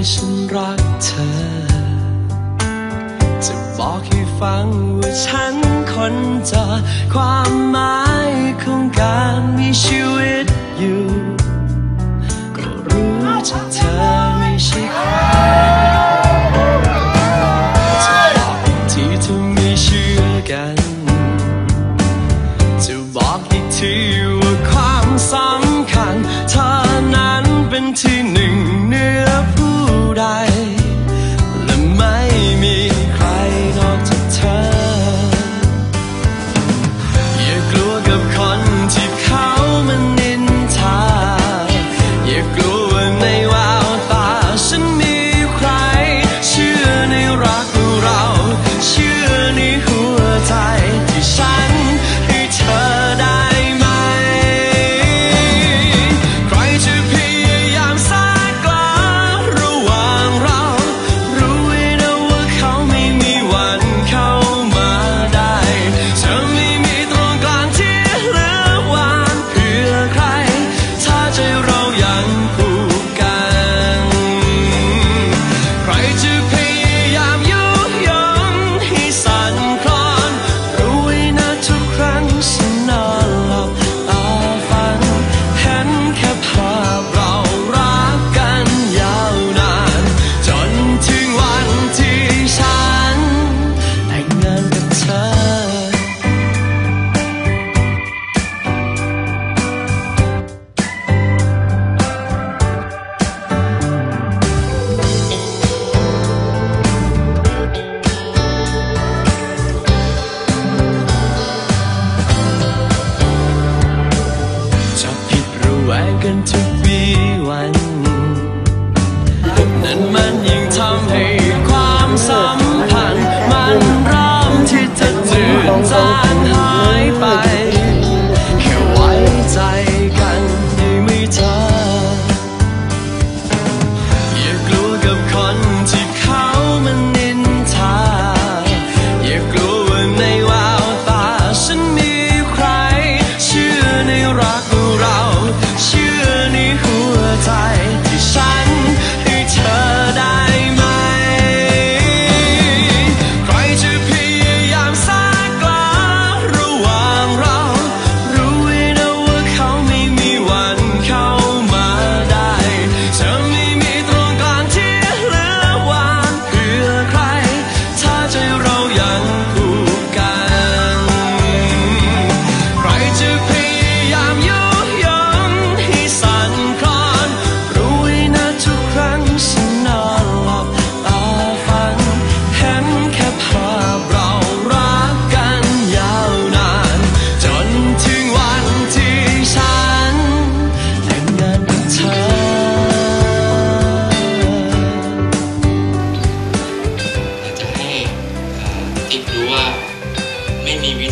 ว่ฉันรักเธอ จะบอกให้ฟังว่าฉันคนเจอความหมายของการมีชีวิตอยู่ ก็รู้ว่กเธอไม่ใช่ใครที่ว่าความสำคัญเธอนั้นเป็นที่หนึ่ง